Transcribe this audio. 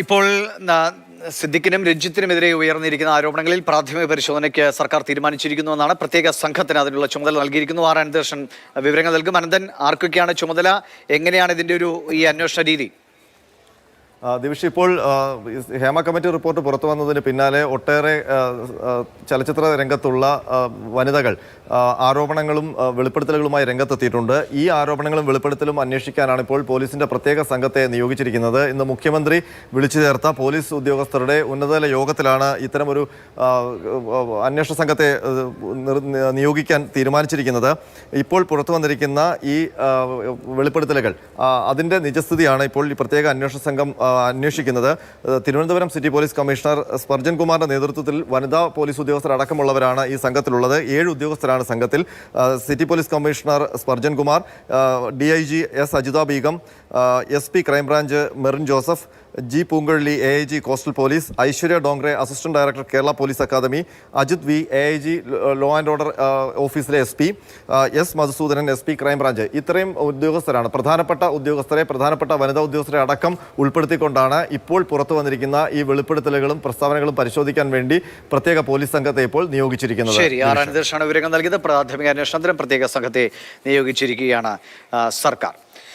ഇപ്പോൾ സിദ്ദിഖിനും രഞ്ജിത്തിനുമെതിരെ ഉയർന്നിരിക്കുന്ന ആരോപണങ്ങളിൽ പ്രാഥമിക പരിശോധനയ്ക്ക് സർക്കാർ തീരുമാനിച്ചിരിക്കുന്നു എന്നാണ് പ്രത്യേക സംഘത്തിന് അതിനുള്ള ചുമതല നൽകിയിരിക്കുന്നു. ആർ അനന്തകൃഷ്ണൻ വിവരങ്ങൾ നൽകും. അനന്തൻ ആർക്കൊക്കെയാണ് ചുമതല? എങ്ങനെയാണ് ഇതിന്റെ ഒരു ഈ അന്വേഷണ രീതി? ദിവിഷ് ഇപ്പോൾ ഹേമ കമ്മിറ്റി റിപ്പോർട്ട് പുറത്തു വന്നതിന് പിന്നാലെ ഒട്ടേറെ ചലച്ചിത്ര രംഗത്തുള്ള വനിതകൾ ആരോപണങ്ങളും വെളിപ്പെടുത്തലുകളുമായി രംഗത്തെത്തിയിട്ടുണ്ട്. ഈ ആരോപണങ്ങളും വെളിപ്പെടുത്തലും അന്വേഷിക്കാനാണ് ഇപ്പോൾ പോലീസിന്റെ പ്രത്യേക സംഘത്തെ നിയോഗിച്ചിരിക്കുന്നത്. ഇന്ന് മുഖ്യമന്ത്രി വിളിച്ചു ചേർത്ത പോലീസ് ഉദ്യോഗസ്ഥരുടെ ഉന്നതതല യോഗത്തിലാണ് ഇത്തരമൊരു അന്വേഷണ സംഘത്തെ നിയോഗിക്കാൻ തീരുമാനിച്ചിരിക്കുന്നത്. ഇപ്പോൾ പുറത്തു വന്നിരിക്കുന്ന ഈ വെളിപ്പെടുത്തലുകൾ അതിന്റെ നിജസ്ഥിതിയാണ് ഇപ്പോൾ ഈ പ്രത്യേക അന്വേഷണ സംഘം അന്വേഷിക്കുന്നത്. Thiruvananthapuram city police commissioner Spurgeon കുമാറിന്റെ നേതൃത്വത്തിൽ വനിതാ പോലീസ് ഉദ്യോഗസ്ഥർ അടക്കമുള്ളവരാണ് ഈ സംഘത്തിലുള്ളത്. ഏഴ് ഉദ്യോഗസ്ഥരാണ് സംഘത്തിൽ. City police commissioner Spurgeon Kumar D S Ajitha Beegum S P crime branch Merin Joseph G Poonkuzhali A I G coastal police Aishwarya Dongre assistant director Kerala police academy Ajith V A I G law and order ഓഫീസിലെ S P S Madhusoodanan S P crime branch ഇത്രയും ഉദ്യോഗസ്ഥരാണ്. പ്രധാനപ്പെട്ട ഉദ്യോഗസ്ഥരെ പ്രധാനപ്പെട്ട വനിതാ ഉദ്യോഗസ്ഥരെ അടക്കം ഉൾപ്പെടുത്തിക്കൊണ്ടാണ് ഇപ്പോൾ പുറത്തു വന്നിരിക്കുന്ന ഈ വെളിപ്പെടുത്തലുകളും പ്രസ്താവനകളും പരിശോധിക്കാൻ വേണ്ടി പ്രത്യേക പോലീസ് സംഘത്തെ ഇപ്പോൾ നിയോഗിച്ചിരിക്കുന്നത്. ശരി ആറാം വിവരങ്ങൾ നൽകിയത് പ്രാഥമിക അന്വേഷണത്തിന് പ്രത്യേക സംഘത്തെ നിയോഗിച്ചിരിക്കുകയാണ് സർക്കാർ.